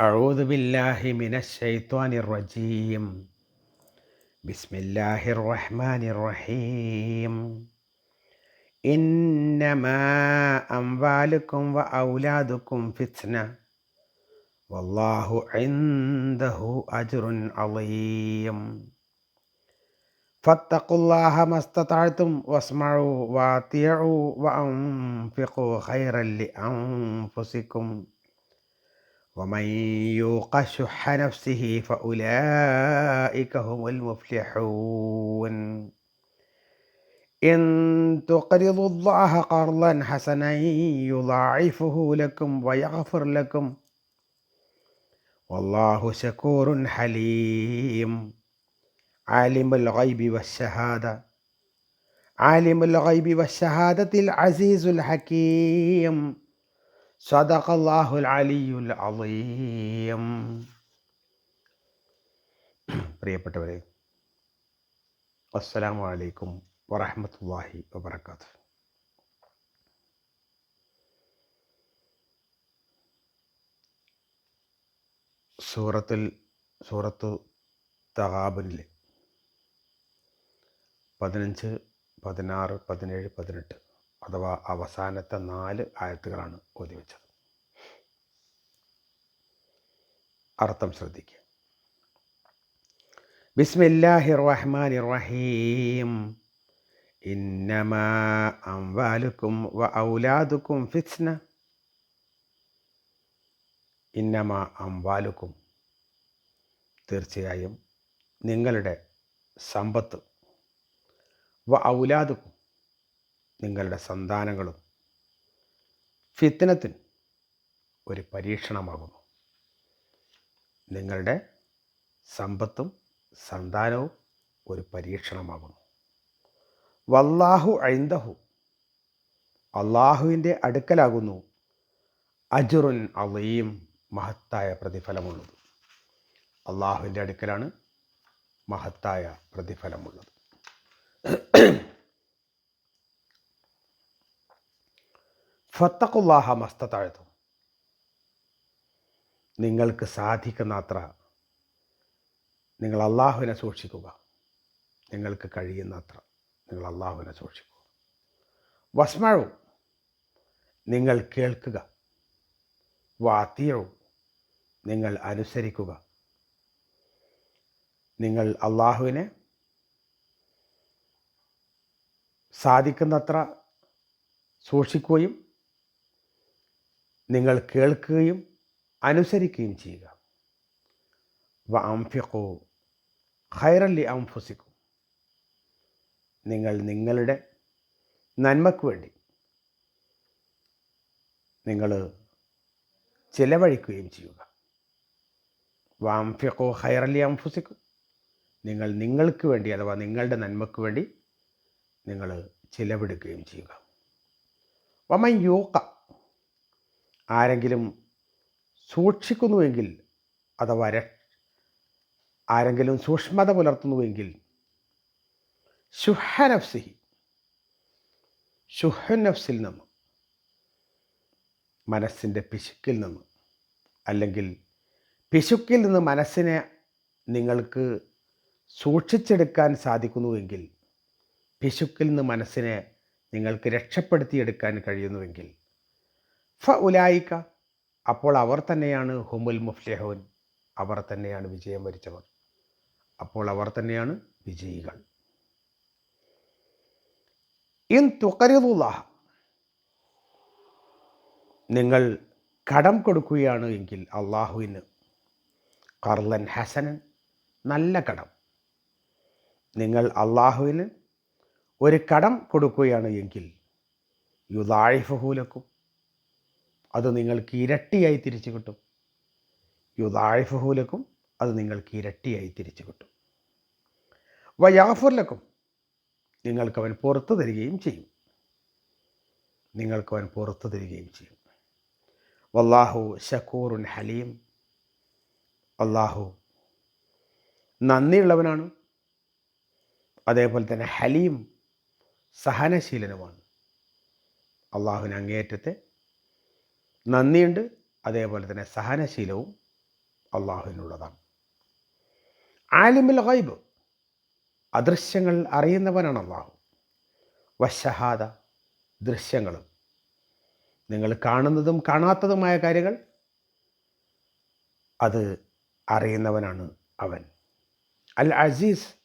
أعوذ بالله من الشيطان الرجيم بسم الله الرحمن الرحيم إنما أموالكم وأولادكم فتنة والله عنده أجر عظيم فاتقوا الله ما استطعتم واسمعوا واطيعوا وأنفقوا خيرا لأنفسكم ومن يوق شح نفسه فأولئك هم المفلحون. إن تقرضوا الله قرضا حسنا يضاعفه لكم ويغفر لكم. والله شكور حليم. عالم الغيب والشهادة. عالم الغيب والشهادة العزيز الحكيم. സദഖല്ലാഹുൽ അലിയുൽ അലീം പ്രിയപ്പെട്ടവരെ അസ്സലാമു അലൈക്കും വറഹമത്തല്ലാഹി വബർക്കാത്ത് സൂറത്തിൽ സൂറത്തു തഹാബനിലെ പതിനഞ്ച് പതിനാറ് പതിനേഴ് പതിനെട്ട് അഥവാ അവസാനത്തെ നാല് ആയത്തുകളാണ് ഓതി വെച്ചത്. അർത്ഥം ശ്രദ്ധിക്കുക. ബിസ്മില്ലാഹി റഹ്മാൻ റഹീം ഇന്നമാ അംവാലുക്കും വ ഔലാദുക്കും ഫിസ്ന ഇന്നമാ അംവാലുക്കും. തീർച്ചയായും നിങ്ങളുടെ സമ്പത്ത് വ ഔലാദുക്കും നിങ്ങളുടെ സന്താനങ്ങളും ഫിത്തനത്തിന് ഒരു പരീക്ഷണമാകുന്നു. നിങ്ങളുടെ സമ്പത്തും സന്താനവും ഒരു പരീക്ഷണമാകുന്നു. വല്ലാഹു ഐന്ദഹു അള്ളാഹുവിന്റെ അടുക്കലാകുന്നു അജുറുൻ അലയും മഹത്തായ പ്രതിഫലമുള്ളത്. അള്ളാഹുവിന്റെ അടുക്കലാണ് മഹത്തായ പ്രതിഫലമുള്ളത്. ഫത്തഖുല്ലാഹ മസ്തത്താഴ്ത്തും നിങ്ങൾക്ക് സാധിക്കുന്നത്ര നിങ്ങൾ അള്ളാഹുവിനെ സൂക്ഷിക്കുക. നിങ്ങൾക്ക് കഴിയുന്ന കഴിയുന്നത്ര നിങ്ങൾ അള്ളാഹുവിനെ സൂക്ഷിക്കുക. വസ്മഴവും നിങ്ങൾ കേൾക്കുക. വാത്തിയവും നിങ്ങൾ അനുസരിക്കുക. നിങ്ങൾ അള്ളാഹുവിനെ സാധിക്കുന്നത്ര സൂക്ഷിക്കുകയും നിങ്ങൾ കേൾക്കുകയും അനുസരിക്കുകയും ചെയ്യുക. വ അംഫിക്കോ ഖൈറല്ലി അംഫുസിക്കും. നിങ്ങൾ നിങ്ങളുടെ നന്മയ്ക്ക് വേണ്ടി നിങ്ങൾ ചിലവഴിക്കുകയും ചെയ്യുക. വാംഫിക്കോ ഹൈറലി അംഫുസിക്കും. നിങ്ങൾ നിങ്ങൾക്ക് വേണ്ടി അഥവാ നിങ്ങളുടെ നന്മയ്ക്ക് വേണ്ടി നിങ്ങൾ ചിലവെടുക്കുകയും ചെയ്യുക. വമൻ യൂക്ക ആരെങ്കിലും സൂക്ഷിക്കുന്നുവെങ്കിൽ അഥവാ ആരെങ്കിലും സൂക്ഷ്മത പുലർത്തുന്നുവെങ്കിൽ ശുഹനഫ്സിഹി ശുഹനഫ്സിൽ നിന്ന് മനസ്സിന്റെ പിശുക്കിൽ നിന്ന് അല്ലെങ്കിൽ പിശുക്കിൽ നിന്ന് മനസ്സിനെ നിങ്ങൾക്ക് സൂക്ഷിച്ചെടുക്കാൻ സാധിക്കുന്നുവെങ്കിൽ പിശുക്കിൽ നിന്ന് മനസ്സിനെ നിങ്ങൾക്ക് രക്ഷപ്പെടുത്തിയെടുക്കാൻ കഴിയുന്നുവെങ്കിൽ ഫ ഉലായിക്ക അപ്പോൾ അവർ തന്നെയാണ് ഹുമുൽ മുഫ്ലിഹുൻ. അവർ തന്നെയാണ് വിജയം വരിച്ചവർ. അപ്പോൾ അവർ തന്നെയാണ് വിജയികൾ. ഇൻ തുക്കരുതുല്ലാഹ നിങ്ങൾ കടം കൊടുക്കുകയാണ് എങ്കിൽ അള്ളാഹുവിന് കർലൻ ഹസനൻ നല്ല കടം. നിങ്ങൾ അള്ളാഹുവിന് ഒരു കടം കൊടുക്കുകയാണ് എങ്കിൽ യുദാഴിഫഹൂലക്കും അത് നിങ്ങൾക്ക് ഇരട്ടിയായി തിരിച്ചു കിട്ടും. യുദാഴിഫഹൂലക്കും അത് നിങ്ങൾക്ക് ഇരട്ടിയായി തിരിച്ചു കിട്ടും. വയാഫുലക്കും നിങ്ങൾക്കവൻ പുറത്തു തരികയും ചെയ്യും. നിങ്ങൾക്കവൻ പുറത്തു തരികയും ചെയ്യും. വല്ലാഹു ഷക്കൂറുൻ ഹലീം. അള്ളാഹു നന്ദിയുള്ളവനാണ്. അതേപോലെ തന്നെ ഹലീം സഹനശീലനുമാണ്. അള്ളാഹുവിന് അങ്ങേയറ്റത്തെ നന്ദിയുണ്ട്. അതേപോലെ തന്നെ സഹനശീലവും അള്ളാഹുവിനുള്ളതാണ്. ആലിമിൽ ഗൈബ് അദൃശ്യങ്ങൾ അറിയുന്നവനാണ് അള്ളാഹു. വശഹാദ ദൃശ്യങ്ങളും. നിങ്ങൾ കാണുന്നതും കാണാത്തതുമായ കാര്യങ്ങൾ അത് അറിയുന്നവനാണ് അവൻ. അൽ അസീസ്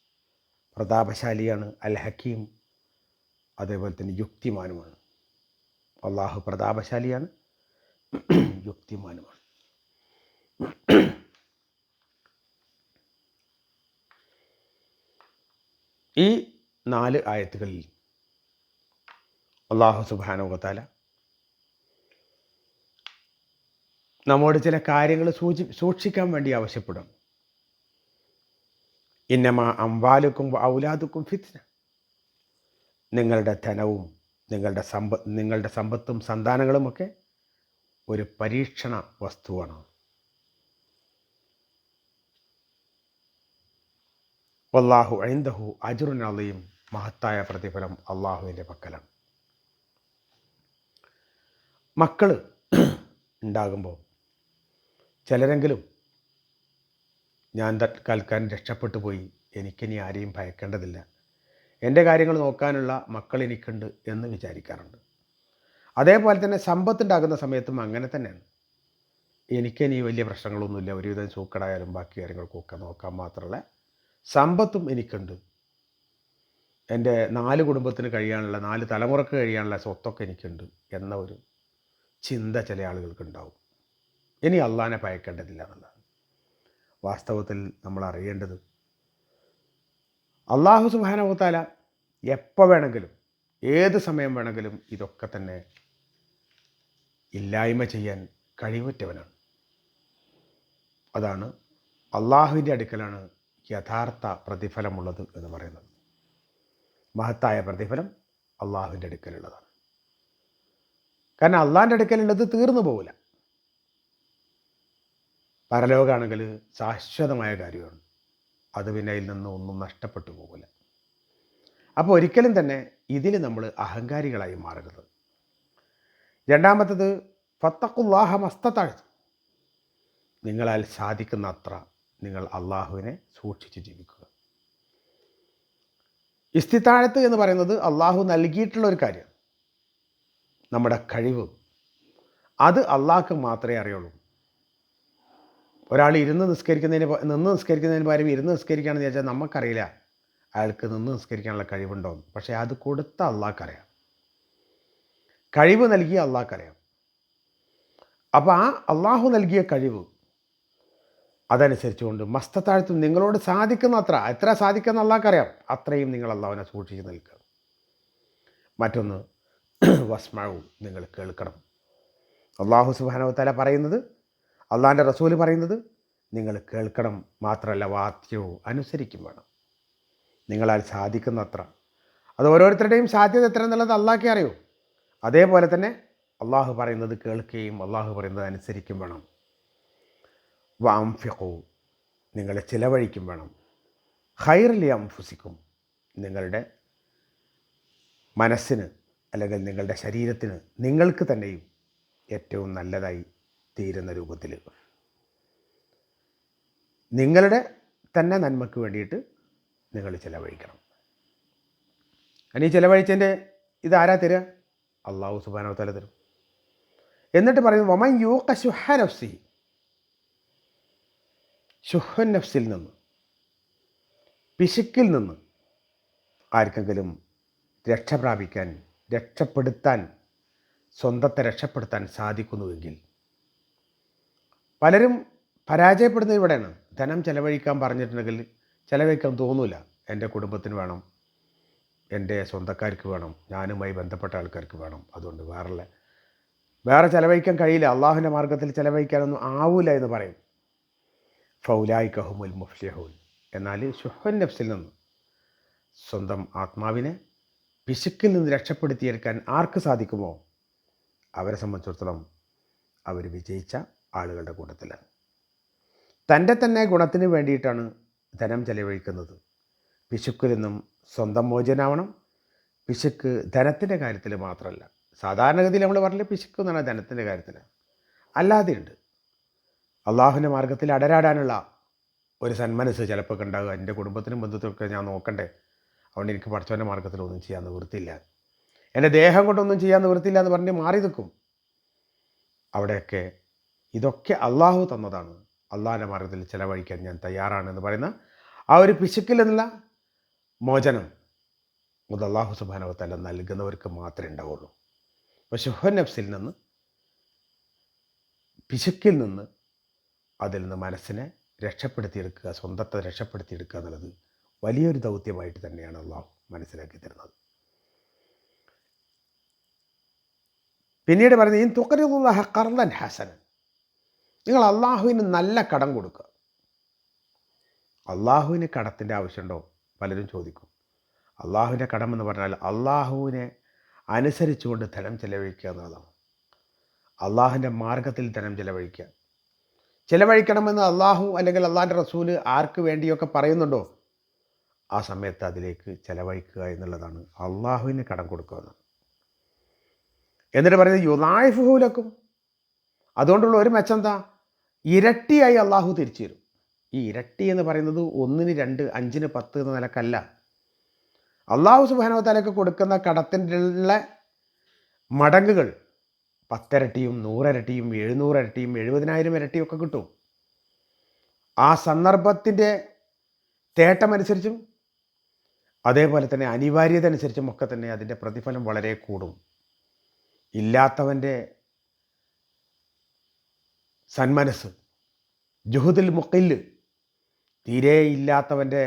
പ്രതാപശാലിയാണ് അൽ ഹക്കീം അതേപോലെ തന്നെ യുക്തിമാനുമാണ്. അള്ളാഹു പ്രതാപശാലിയാണ് യുക്തിമാനുമാണ്. ഈ നാല് ആയത്തുകളിൽ അള്ളാഹു സുബാനുവത്താല നമ്മോട് ചില കാര്യങ്ങൾ സൂചി സൂക്ഷിക്കാൻ വേണ്ടി ആവശ്യപ്പെടും. ഇന്നമ അംവാലുക്കും ഔലാദുക്കും ഫിത്ന. നിങ്ങളുടെ ധനവും നിങ്ങളുടെ സമ്പ നിങ്ങളുടെ സമ്പത്തും സന്താനങ്ങളുമൊക്കെ ഒരു പരീക്ഷണ വസ്തുവാണ്. അള്ളാഹു ഐന്ദഹു അജുറുൻ അളിയും മഹത്തായ പ്രതിഫലം അള്ളാഹുവിന്റെ പക്കലാണ്. മക്കൾ ഉണ്ടാകുമ്പോൾ ചിലരെങ്കിലും ഞാൻ തൽക്കാലം രക്ഷപ്പെട്ടു പോയി എനിക്കിനി ആരെയും ഭയക്കേണ്ടതില്ല. എന്റെ കാര്യങ്ങൾ നോക്കാനുള്ള മക്കൾ എനിക്കുണ്ട് എന്ന് വിചാരിക്കാറുണ്ട്. അതേപോലെ തന്നെ സമ്പത്തുണ്ടാകുന്ന സമയത്തും അങ്ങനെ തന്നെയാണ്. എനിക്കിനി വലിയ പ്രശ്നങ്ങളൊന്നുമില്ല. ഒരുവിധം സൂക്കടായാലും ബാക്കി കാര്യങ്ങൾക്കൊക്കെ നോക്കാൻ മാത്രമല്ല സമ്പത്തും എനിക്കുണ്ട്. എന്റെ നാല് കുടുംബത്തിന് കഴിയാനുള്ള നാല് തലമുറയ്ക്ക് കഴിയാനുള്ള സ്വത്തൊക്കെ എനിക്കുണ്ട് എന്ന ഒരു ചിന്ത ചില ആളുകൾക്ക് ഉണ്ടാവും ഇനി അള്ളാനെ ഭയക്കേണ്ടതില്ല എന്നുള്ളതാണ്. വാസ്തവത്തിൽ നമ്മൾ അറിയേണ്ടത് അള്ളാഹു സുബാനവത്താല എപ്പോൾ വേണമെങ്കിലും ഏത് സമയം വേണമെങ്കിലും ഇതൊക്കെ തന്നെ ഇല്ലായ്മ ചെയ്യാൻ കഴിവുറ്റവനാണ്. അതാണ് അള്ളാഹുവിന്റെ അടുക്കലാണ് യഥാർത്ഥ പ്രതിഫലമുള്ളത് എന്ന് പറയുന്നത്. മഹത്തായ പ്രതിഫലം അള്ളാഹുവിന്റെ അടുക്കലുള്ളതാണ്. കാരണം അള്ളാഹിന്റെ അടുക്കലുള്ളത് തീർന്നു പോകില്ല പരലോകാണെങ്കിൽ ശാശ്വതമായ കാര്യമാണ്. അത് പിന്നെ അതിൽ നിന്ന് ഒന്നും നഷ്ടപ്പെട്ടു പോകില്ല അപ്പോൾ ഒരിക്കലും തന്നെ ഇതിൽ നമ്മൾ അഹങ്കാരികളായി മാറരുത്. രണ്ടാമത്തത് ഫത്തക്കുല്ലാഹ മസ്തത്താഴ്ച നിങ്ങളാൽ സാധിക്കുന്ന അത്ര നിങ്ങൾ അള്ളാഹുവിനെ സൂക്ഷിച്ച് ജീവിക്കുക. ഇസ്തിത്താഴത്ത് എന്ന് പറയുന്നത് അള്ളാഹു നൽകിയിട്ടുള്ള ഒരു കാര്യം. നമ്മുടെ കഴിവ്. അത് അള്ളാഹ്ക്ക് മാത്രമേ അറിയുള്ളൂ. ഒരാൾ ഇരുന്ന് നിസ്കരിക്കുന്നതിന് നിന്ന് നിസ്കരിക്കുന്നതിന് പകരം ഇരുന്ന് നിസ്കരിക്കുകയാണെന്ന് ചോദിച്ചാൽ നമുക്കറിയില്ല. അയാൾക്ക് നിന്ന് നിസ്കരിക്കാനുള്ള കഴിവുണ്ടോ പക്ഷേ അത് കൊടുത്ത അള്ളാഹ്ക്കറിയാം. കഴിവ് നൽകിയ അള്ളാഹ്ക്കറിയാം അപ്പോൾ ആ അള്ളാഹു നൽകിയ കഴിവ് അതനുസരിച്ചുകൊണ്ട് മസ്തത്താഴ്ത്തും നിങ്ങളോട് സാധിക്കുന്ന അത്ര എത്ര സാധിക്കുന്ന അള്ളാഹ്ക്കറിയാം അത്രയും നിങ്ങൾ അള്ളാഹുവിനെ സൂക്ഷിച്ച് നിൽക്കുക. മറ്റൊന്ന് വസ്മാവും നിങ്ങൾ കേൾക്കണം. അള്ളാഹു സുബാനവത്തല പറയുന്നത് അള്ളാഹിന്റെ റസൂൽ പറയുന്നത് നിങ്ങൾ കേൾക്കണം മാത്രമല്ല വാദ്യവും അനുസരിക്കും വേണം. നിങ്ങളാൽ സാധിക്കുന്നത്ര അത് ഓരോരുത്തരുടെയും സാധ്യത എത്ര എന്നുള്ളത് അള്ളാഹ്ക്കേ അറിയൂ. അതേപോലെ തന്നെ അള്ളാഹു പറയുന്നത് കേൾക്കുകയും അള്ളാഹു പറയുന്നത് അനുസരിക്കും വേണം. വാംഫിഖു നിങ്ങളെ ചിലവഴിക്കും വേണം. ഹൈറലി അംഫുസിക്കും നിങ്ങളുടെ മനസ്സിന് അല്ലെങ്കിൽ നിങ്ങളുടെ ശരീരത്തിന് നിങ്ങൾക്ക് തന്നെയും ഏറ്റവും നല്ലതായി തീരുന്ന രൂപത്തിൽ. നിങ്ങളുടെ തന്നെ നന്മയ്ക്ക് വേണ്ടിയിട്ട് നിങ്ങൾ ചിലവഴിക്കണം. ഇനി ചിലവഴിച്ചതിന്റെ ഇതാരാ തരിക? അള്ളാഹു സുബാനോ തല തരും. എന്നിട്ട് പറയുന്നു വമൻ യൂക്ക ശുഹ നഫ്സി ശുഹൻ നഫ്സിൽ നിന്ന് പിശുക്കിൽ നിന്ന് ആർക്കെങ്കിലും രക്ഷ പ്രാപിക്കാൻ രക്ഷപ്പെടുത്താൻ സ്വന്തത്തെ രക്ഷപ്പെടുത്താൻ സാധിക്കുന്നുവെങ്കിൽ പലരും പരാജയപ്പെടുന്നത് ഇവിടെയാണ്. ധനം ചെലവഴിക്കാൻ പറഞ്ഞിട്ടുണ്ടെങ്കിൽ ചിലവഴിക്കാൻ തോന്നില്ല എന്റെ കുടുംബത്തിന് വേണം. എന്റെ സ്വന്തക്കാർക്ക് വേണം ഞാനുമായി ബന്ധപ്പെട്ട ആൾക്കാർക്ക് വേണം. അതുകൊണ്ട് വേറെ വേറെ ചിലവഴിക്കാൻ കഴിയില്ല. അള്ളാഹുവിന്റെ മാർഗത്തിൽ ചിലവഴിക്കാനൊന്നും ആവൂല എന്ന് പറയും. ഫൗലായി കഹുമുൽ മുഫ്ലിഹുൽ എന്നാൽ ഷുഹൻ നഫ്സിൽ നിന്ന് സ്വന്തം ആത്മാവിനെ പിശുക്കിൽ നിന്ന് രക്ഷപ്പെടുത്തിയെടുക്കാൻ ആർക്ക് സാധിക്കുമോ? അവരെ സംബന്ധിച്ചിടത്തോളം അവർ വിജയിച്ച ആളുകളുടെ കൂട്ടത്തിലാണ്. തന്റെ തന്നെ ഗുണത്തിന് വേണ്ടിയിട്ടാണ് ധനം ചെലവഴിക്കുന്നത്. പിശുക്കിൽ നിന്നും സ്വന്തം മോചനാവണം. പിശുക്ക് ധനത്തിന്റെ കാര്യത്തിൽ മാത്രമല്ല. സാധാരണഗതിയിൽ നമ്മൾ പറഞ്ഞില്ല പിശുക്ക് എന്നാണ് ധനത്തിന്റെ കാര്യത്തിൽ. അല്ലാതെ ഉണ്ട് അള്ളാഹുവിന്റെ മാർഗത്തിൽ അടരാടാനുള്ള ഒരു സന്മനസ് ചിലപ്പോൾ ഉണ്ടാകുക എന്റെ കുടുംബത്തിനും ബന്ധുത്തിനൊക്കെ ഞാൻ നോക്കണ്ടേ? അതുകൊണ്ട് എനിക്ക് പഠിച്ചവന്റെ മാർഗത്തിലൊന്നും ചെയ്യാൻ നിവൃത്തിയില്ല. എന്റെ ദേഹം കൊണ്ടൊന്നും ചെയ്യാൻ നിവൃത്തിയില്ല എന്ന് പറഞ്ഞ് മാറി നിൽക്കും. അവിടെയൊക്കെ ഇതൊക്കെ അള്ളാഹു തന്നതാണ്. അള്ളാഹിന്റെ മാർഗത്തിൽ ചിലവഴിക്കാൻ ഞാൻ തയ്യാറാണെന്ന് പറയുന്ന ആ ഒരു പിശുക്കിൽ നിന്നുള്ള മോചനം അത് അള്ളാഹു സുബാനവത്തല്ല നൽകുന്നവർക്ക് മാത്രമേ ഉണ്ടാവുള്ളൂ. അപ്പോൾ ഷുഹൻ നഫ്സിൽ നിന്ന് പിശുക്കിൽ നിന്ന് അതിൽ നിന്ന് മനസ്സിനെ രക്ഷപ്പെടുത്തിയെടുക്കുക സ്വന്തത്തെ രക്ഷപ്പെടുത്തിയെടുക്കുക എന്നുള്ളത് വലിയൊരു ദൗത്യമായിട്ട് തന്നെയാണ് അള്ളാഹു മനസ്സിലാക്കി തരുന്നത്. പിന്നീട് പറയുന്നത് ഈ തുക്കരുള്ള ഹക്കർദൻ ഹസനൻ. നിങ്ങൾ അള്ളാഹുവിന് നല്ല കടം കൊടുക്കുക. അള്ളാഹുവിന് കടത്തിന്റെ ആവശ്യമുണ്ടോ പലരും ചോദിക്കും. അള്ളാഹുവിന്റെ കടം എന്ന് പറഞ്ഞാൽ അള്ളാഹുവിനെ അനുസരിച്ചുകൊണ്ട് ധനം ചെലവഴിക്കുക എന്നുള്ളതാണ്. അള്ളാഹുവിന്റെ മാർഗത്തിൽ ധനം ചെലവഴിക്കുക. ചിലവഴിക്കണമെന്ന് അള്ളാഹു അല്ലെങ്കിൽ അള്ളാഹിന്റെ റസൂൽ ആർക്ക് വേണ്ടിയൊക്കെ പറയുന്നുണ്ടോ? ആ സമയത്ത് അതിലേക്ക് ചിലവഴിക്കുക എന്നുള്ളതാണ് അള്ളാഹുവിന് കടം കൊടുക്കുക എന്നിട്ട് പറയുന്നത് യുനായിഫുഹുലക്കും അതുകൊണ്ടുള്ള ഒരു മെച്ചം എന്താ? ഇരട്ടിയായി അള്ളാഹു തിരിച്ചു തരും. ഈ ഇരട്ടി എന്ന് പറയുന്നത് ഒന്നിന് രണ്ട് അഞ്ചിന് പത്ത് എന്ന നിലക്കല്ല. അള്ളാഹു സുബാനവത്താലേക്ക് കൊടുക്കുന്ന കടത്തിന്റെ മടങ്ങുകൾ പത്തിരട്ടിയും നൂറരട്ടിയും എഴുന്നൂറരട്ടിയും എഴുപതിനായിരം ഇരട്ടിയും ഒക്കെ കിട്ടും. ആ സന്ദർഭത്തിന്റെ തേട്ടമനുസരിച്ചും അതേപോലെ തന്നെ അനിവാര്യത അനുസരിച്ചും ഒക്കെ തന്നെ അതിന്റെ പ്രതിഫലം വളരെ കൂടും. ഇല്ലാത്തവന്റെ സന്മനസ് ജുഹുദിൽ മുക്കിൽ തീരെ ഇല്ലാത്തവന്റെ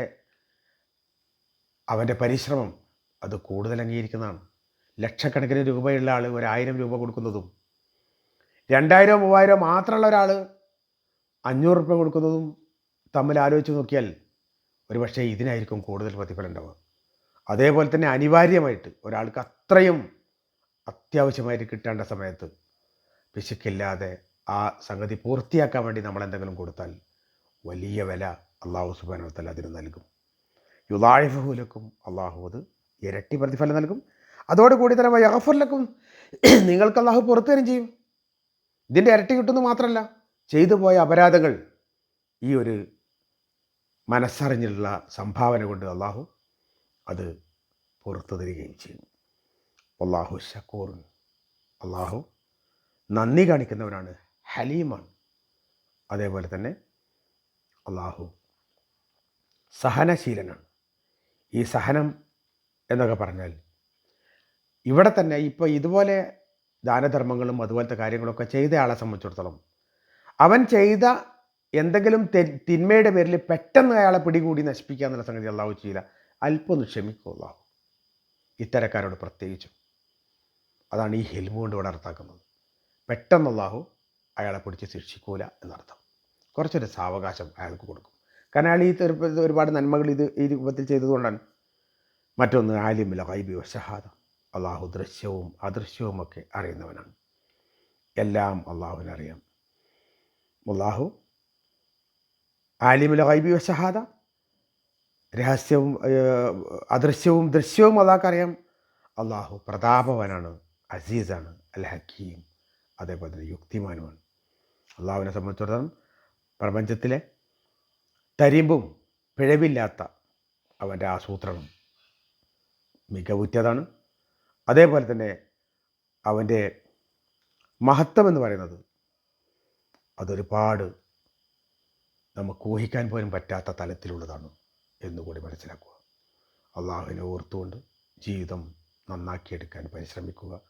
അവന്റെ പരിശ്രമം അത് കൂടുതൽ അംഗീകരിക്കുന്നതാണ്. ലക്ഷക്കണക്കിന് രൂപയുള്ള ആൾ ഒരായിരം രൂപ കൊടുക്കുന്നതും രണ്ടായിരം മൂവായിരം മാത്രമുള്ള ഒരാൾ അഞ്ഞൂറ് രൂപ കൊടുക്കുന്നതും തമ്മിൽ ആലോചിച്ച് നോക്കിയാൽ ഒരു പക്ഷേ ഇതിനായിരിക്കും കൂടുതൽ പ്രതിഫലം ഉണ്ടാവുക. അതേപോലെ തന്നെ അനിവാര്യമായിട്ട് ഒരാൾക്ക് അത്രയും അത്യാവശ്യമായിട്ട് കിട്ടേണ്ട സമയത്ത് പിശുക്കില്ലാതെ ആ സംഗതി പൂർത്തിയാക്കാൻ വേണ്ടി നമ്മൾ എന്തെങ്കിലും കൊടുത്താൽ വലിയ വില അള്ളാഹു സുബാനവത്തൽ അതിന് നൽകും. യുദായിഫുലക്കും അള്ളാഹു അത് ഇരട്ടി പ്രതിഫലം നൽകും. അതോടുകൂടി തന്നെ യഹഫുലക്കും നിങ്ങൾക്ക് അള്ളാഹു പുറത്തു തരും ചെയ്യും. ഇതിന്റെ ഇരട്ടി കിട്ടുന്നു മാത്രമല്ല ചെയ്തു പോയ അപരാധങ്ങൾ ഈ ഒരു മനസ്സറിഞ്ഞിട്ടുള്ള സംഭാവന കൊണ്ട് അള്ളാഹു അത് പുറത്തു തരികയും ചെയ്യും. അള്ളാഹു ഷക്കൂർ അള്ളാഹു നന്ദി കാണിക്കുന്നവനാണ് ഹലീമാണ്. അതേപോലെ തന്നെ അള്ളാഹു സഹനശീലനാണ്. ഈ സഹനം എന്നൊക്കെ പറഞ്ഞാൽ ഇവിടെ തന്നെ ഇപ്പോൾ ഇതുപോലെ ദാനധർമ്മങ്ങളും അതുപോലത്തെ കാര്യങ്ങളൊക്കെ ചെയ്തയാളെ സംബന്ധിച്ചിടത്തോളം അവൻ ചെയ്ത എന്തെങ്കിലും തെ തിന്മയുടെ പേരിൽ പെട്ടെന്ന് അയാളെ പിടികൂടി നശിപ്പിക്കുക എന്നുള്ള സംഗതി അള്ളാഹു ചെയ്യില്ല അല്പം ഒന്ന് ഇത്തരക്കാരോട് പ്രത്യേകിച്ചും. അതാണ് ഈ ഹെൽമ കൊണ്ട് ഇവിടെ അർത്ഥാക്കുന്നത് പെട്ടെന്ന് അള്ളാഹു അയാളെ പിടിച്ച് ശിക്ഷിക്കൂല എന്നർത്ഥം. കുറച്ചൊരു സാവകാശം അയാൾക്ക് കൊടുക്കും. ഈ ചെറുപ്പത്തിൽ ഒരുപാട് നന്മകൾ ഇത് ഈ രൂപത്തിൽ ചെയ്തതുകൊണ്ടാണ്. മറ്റൊന്ന് ആലിമില കൈബി വശഹാദ അള്ളാഹു ദൃശ്യവും അദൃശ്യവും ഒക്കെ അറിയുന്നവനാണ്. എല്ലാം അള്ളാഹുവിനറിയാം അള്ളാഹു ആലിമില കൈബി വശഹാദ രഹസ്യവും അദൃശ്യവും ദൃശ്യവും അള്ളാഹ്ക്കറിയാം. അള്ളാഹു പ്രതാപവനാണ് അസീസാണ് അൽ ഹക്കീം അതേപോലെ തന്നെ യുക്തിമാനുമാണ്. അള്ളാഹുവിനെ സംബന്ധിച്ചിടത്തോളം പ്രപഞ്ചത്തിലെ തരിമ്പും പിഴവില്ലാത്ത അവന്റെ ആസൂത്രണം മികവുറ്റതാണ്. അതേപോലെ തന്നെ അവന്റെ മഹത്വം എന്ന് പറയുന്നത് അതൊരുപാട് നമുക്ക് ഊഹിക്കാൻ പോലും പറ്റാത്ത തലത്തിലുള്ളതാണ് എന്നുകൂടി മനസ്സിലാക്കുക. അള്ളാഹുവിനെ ഓർത്തുകൊണ്ട് ജീവിതം നന്നാക്കിയെടുക്കാൻ പരിശ്രമിക്കുക.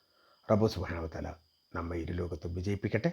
റബ്ബു സുബാനവത്തല നമ്മെ ഇരു ലോകത്തും വിജയിപ്പിക്കട്ടെ.